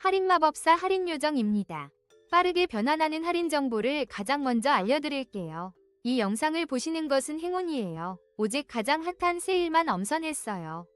할인마법사 할인요정입니다. 빠르게 변환하는 할인 정보를 가장 먼저 알려드릴게요. 이 영상을 보시는 것은 행운이에요. 오직 가장 핫한 세일만 엄선했어요.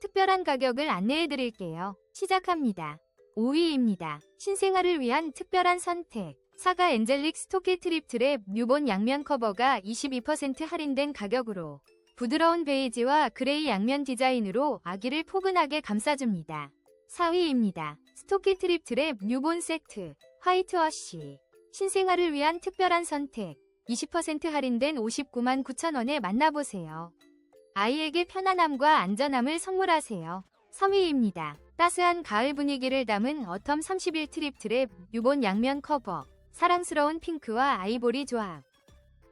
특별한 가격을 안내해드릴게요. 시작합니다. 5위입니다. 신생아를 위한 특별한 선택. 사과 엔젤릭 스토키 트립 트랩 뉴본 양면 커버가 22% 할인된 가격으로 부드러운 베이지와 그레이 양면 디자인으로 아기를 포근하게 감싸줍니다. 4위입니다. 스토키 트립 트랩 뉴본 세트 화이트워시 신생아를 위한 특별한 선택 20% 할인된 59만 9천원에 만나보세요. 아이에게 편안함과 안전함을 선물하세요. 3위입니다. 따스한 가을 분위기를 담은 어텀 31 트립 트랩 유본 양면 커버 사랑스러운 핑크와 아이보리 조합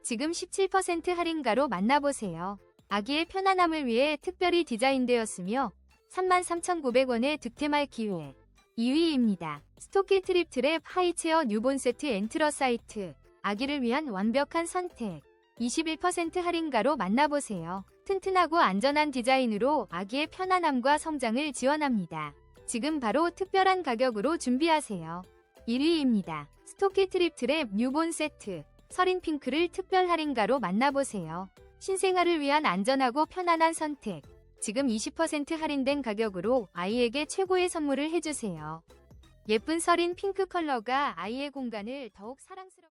지금 17% 할인가로 만나보세요. 아기의 편안함을 위해 특별히 디자인되었으며 33,900원의 득템할 기회 2위입니다. 스토키 트립 트랩 하이체어 뉴본 세트 엔트러 사이트 아기를 위한 완벽한 선택 21% 할인가로 만나보세요. 튼튼하고 안전한 디자인으로 아기의 편안함과 성장을 지원합니다. 지금 바로 특별한 가격으로 준비하세요. 1위입니다. 스토키 트립 트랩 뉴본 세트 서린 핑크를 특별 할인가로 만나보세요. 신생아를 위한 안전하고 편안한 선택. 지금 20% 할인된 가격으로 아이에게 최고의 선물을 해주세요. 예쁜 서린 핑크 컬러가 아이의 공간을 더욱 사랑스럽게